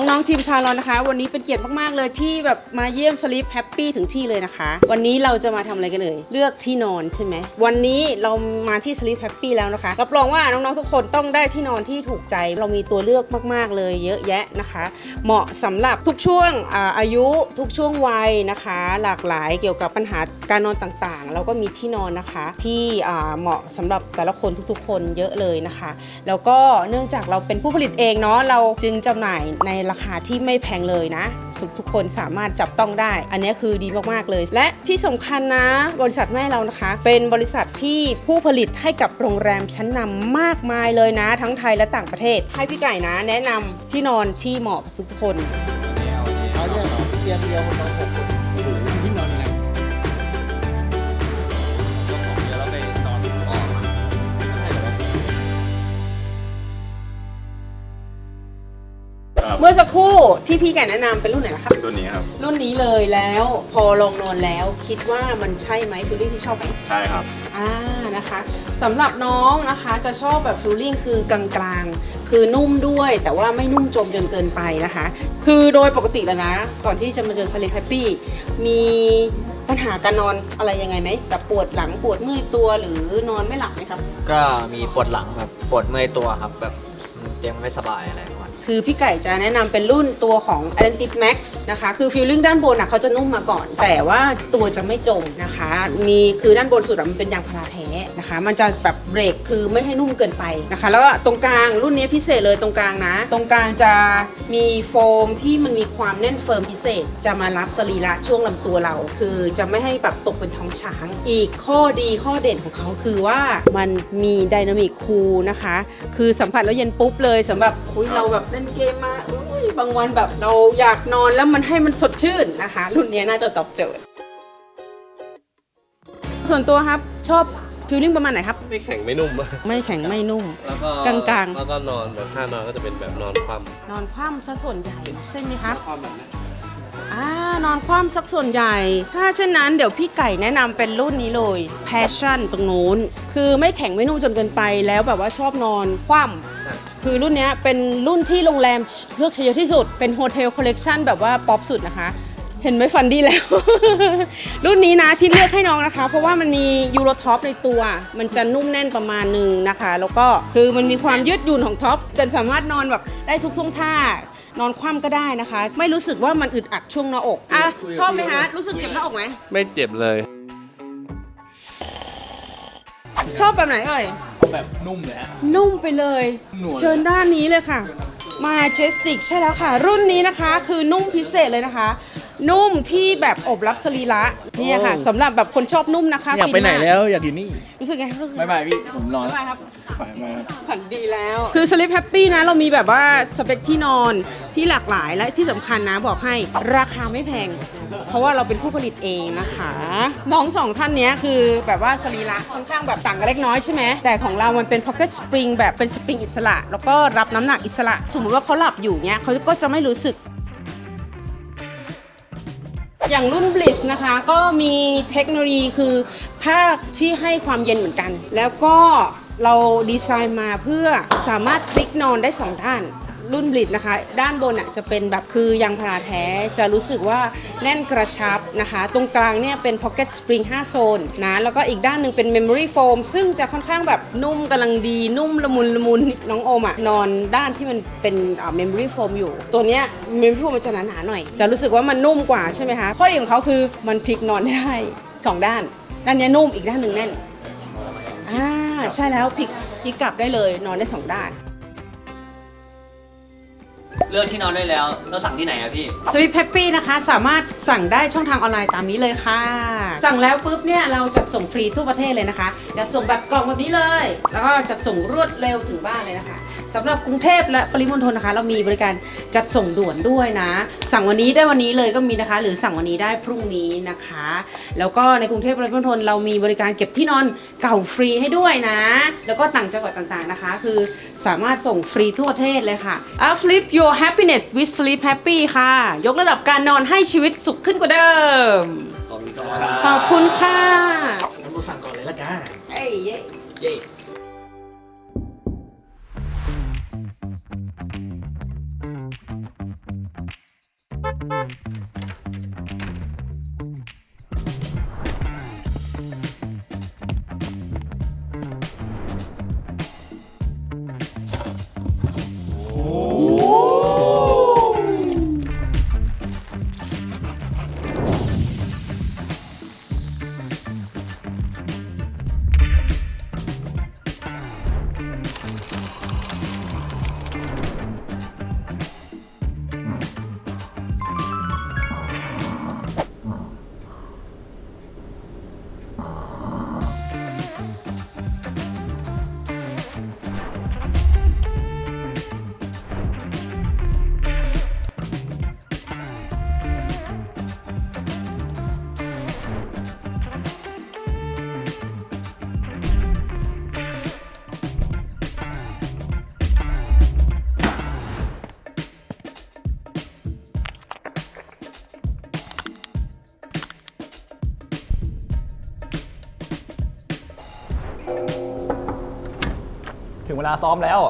น้องๆทีมชาลอนนะคะ วันนี้เป็นเกียรติมากๆเลยที่แบบมาเยี่ยมสลิปแฮปปี้ถึงที่เลยนะคะ วันนี้เราจะมาทำอะไรกันเอ่ยเลือกที่นอนใช่ไหมวันนี้เรามาที่สลิปแฮปปี้แล้วนะคะรับรองว่าน้องๆทุกคนต้องได้ที่นอนที่ถูกใจ เรามีตัวเลือกมากๆเลยเยอะแยะนะคะ เหมาะสำหรับทุกช่วงอาอายุทุกช่วงวัยนะคะ หลากหลายเกี่ยวกับปัญหาการนอนต่างๆ เราก็มีที่นอนนะคะ ที่เหมาะสำหรับแต่ละคนทุกๆ คนเยอะเลยนะคะ แล้วก็เนื่องจากเราเป็นผู้ผลิตเองเนาะเราจึงจำหน่ายในราคาที่ไม่แพงเลยนะสุกทุกคนสามารถจับต้องได้ อันนี้คือดีมากๆเลย และที่สำคัญนะบริษัทแม่เรานะคะ เป็นบริษัทที่ผู้ผลิตให้กับโรงแรมชั้นนำมากมายเลยนะ ทั้งไทยและต่างประเทศ ให้พี่ไก่นะ แนะนำที่นอนที่เหมาะกับทุกคนเอาเนี่ยเหรอเตียงเดียวคนนอนหกคน ครับ เมื่อสักครู่ที่พี่ไก่แนะนำเป็นรุ่นไหนนะครับ ตัวนี้ครับ รุ่นนี้เลยแล้วพอลองนอนแล้วคิดว่ามันใช่ไหมฟิลลิ่งที่ชอบไหมใช่ครับ อ่านะคะสำหรับน้องนะคะจะชอบแบบฟิลลิ่งคือกลางๆ คือนุ่มด้วยแต่ว่าไม่นุ่มจมจนเกินไปนะคะ คือโดยปกติแล้วนะ ก่อนที่จะมาเจอสลิปแฮปปี้มีปัญหาการนอนอะไรยังไงไหมแบบปวดหลังปวดเมื่อยตัวหรือนอนไม่หลับไหมครับ ก็มีปวดหลังแบบปวดเมื่อยตัวครับ แบบเตียงไม่สบายอะไรประมาณนี้ คือพี่ไก่จะแนะนำเป็นรุ่นตัวของ Atlantic Max นะคะ คือฟิลลิ่งด้านบนอะเขาจะนุ่มมาก่อน แต่ว่าตัวจะไม่จมนะคะ มีคือด้านบนสุดมันเป็นยางพาราแท้นะคะ มันจะแบบเบรกคือไม่ให้นุ่มเกินไปนะคะ แล้วก็ตรงกลางรุ่นนี้พิเศษเลยตรงกลางนะ ตรงกลางจะมีโฟมที่มันมีความแน่นเฟิร์มพิเศษ จะมารับสรีระช่วงลำตัวเรา คือจะไม่ให้แบบตกเป็นท้องช้าง อีกข้อดีข้อเด่นของเขาคือว่ามันมีไดนามิกคูลนะคะ คือสัมผัสแล้วเย็นปุ๊บเลยสำหรับเราแบบเนเกมมาอุ้ยบางวันแบบเราอยากนอนแล้วมันให้มันสดชื่นนะคะ รุ่นนี้น่าจะตอบโจทย์ ส่วนตัวครับชอบฟิลลิ่งประมาณไหนครับ ไม่แข็งไม่นุ่มอะไม่แข็งไม่นุ่ม แล้วก็กลางๆ แล้วก็นอนแบบท่านอนก็จะเป็นแบบนอนคว่ำนอนคว่ำซะส่วนใหญ่ใช่ไหมครับ คว่ำแบบนี้อ่านอนคว่ำสักส่วนใหญ่ ถ้าเช่นนั้นเดี๋ยวพี่ไก่แนะนำเป็นรุ่นนี้เลย Passion ตรงนู้น คือไม่แข็งไม่นุ่มจนเกินไปแล้วแบบว่าชอบนอนคว่ำ คือรุ่นเนี้ยเป็นรุ่นที่โรงแรมเลือกใช้เยอะที่สุด เป็นโฮเทลคอลเลกชันแบบว่าป๊อปสุดนะคะ เห็นไหมฟันดีแล้ว รุ่นนี้นะที่เลือกให้น้องนะคะ เพราะว่ามันมียูโรท็อปในตัว มันจะนุ่มแน่นประมาณหนึ่งนะคะ แล้วก็คือมันมีความยืดหยุ่นของท็อปจะสามารถนอนแบบได้ทุกท่วงท่านอนคว่ำก็ได้นะคะ ไม่รู้สึกว่ามันอึดอัดช่วงหน้าอกอะชอบไหมฮะรู้สึกเจ็บหน้าอกไหมไม่เจ็บเลย ชอบแบบไหนเอ่ย แบบนุ่มเลยฮะ นุ่มไปเลย หนวดเชิญด้านนี้เลยค่ะ มาเจสติกใช่แล้วค่ะ รุ่นนี้นะคะคือนุ่มพิเศษเลยนะคะ นุ่มที่แบบอบรับสรีระเนี่ยค่ะสำหรับแบบคนชอบนุ่มนะคะอยากไปไหนฟิมแล้ว อยากอยู่นี่รู้สึกไงรู้สึกไงบายบายพี่ ผมนอนบ๊ายบายครับฝันมาครับฝันดีแล้ว คือ Sleep Happy นะ เรามีแบบว่าสเปคที่นอนที่หลากหลายและที่สำคัญนะบอกให้ราคาไม่แพง เพราะว่าเราเป็นผู้ผลิตเองนะคะ น้องสองท่านเนี้ยคือแบบว่าสรีระค่อนข้างแบบต่างกันเล็กน้อยใช่ไหมแต่ของเรามันเป็น Pocket Spring แบบเป็นสปริงอิสระ แล้วก็รับน้ำหนักอิสระ สมมติว่าเขาหลับอยู่เนี้ยเขาก็จะไม่รู้สึก อย่างรุ่น Bliss นะคะ ก็มีเทคโนโลยีคือผ้าที่ให้ความเย็นเหมือนกัน แล้วก็เราดีไซน์มาเพื่อสามารถพลิกนอนได้ 2 ด้าน รุ่น Bliss นะคะ ด้านบนอะจะเป็นแบบคือยางพาราแท้จะรู้สึกว่าแน่นกระชับนะคะ ตรงกลางเนี่ยเป็น Pocket Spring 5 โซนนะแล้วก็อีกด้านหนึ่งเป็น Memory Foam ซึ่งจะค่อนข้างแบบนุ่มกำลังดีนุ่มละมุนละมุนน้องโอมอะนอนด้านที่มันเป็นอ่า Memory Foam อยู่ ตัวเนี้ย Memory Foam มันจะหนาๆหน่อย จะรู้สึกว่ามันนุ่มกว่าใช่ไหมคะข้อดีของเขาคือมันพลิกนอนได้สองด้าน ด้านนี้นุ่มอีกด้านหนึ่งแน่นอ่าใช่แล้วพลิกพลิกกลับได้เลยนอนได้สองด้าน เลือกที่นอนได้แล้วเราสั่งที่ไหนอะพี่ สวิตแฮปปี้นะคะ สามารถสั่งได้ช่องทางออนไลน์ตามนี้เลยค่ะ สั่งแล้วปุ๊บเนี่ยเราจะส่งฟรีทั่วประเทศเลยนะคะ จะส่งแบบกล่องแบบนี้เลย แล้วก็จะส่งรวดเร็วถึงบ้านเลยนะคะ สำหรับกรุงเทพและปริมณฑลนะคะ เรามีบริการจัดส่งด่วนด้วยนะ สั่งวันนี้ได้วันนี้เลยก็มีนะคะ หรือสั่งวันนี้ได้พรุ่งนี้นะคะ แล้วก็ในกรุงเทพปริมณฑลเรามีบริการเก็บที่นอนเก่าฟรีให้ด้วยนะ แล้วก็ต่างจังหวัดต่างๆนะคะ คือสามารถส่งฟรีทั่วประเทศเลยค่ะ Uplift your happiness with sleep happy ค่ะ ยกระดับการนอนให้ชีวิตสุขขึ้นกว่าเดิม ขอบคุณค่ะ งั้นกูสั่งก่อนเลยละกัน เอ้ยเย้ เย้ เวลาซ้อมแล้ว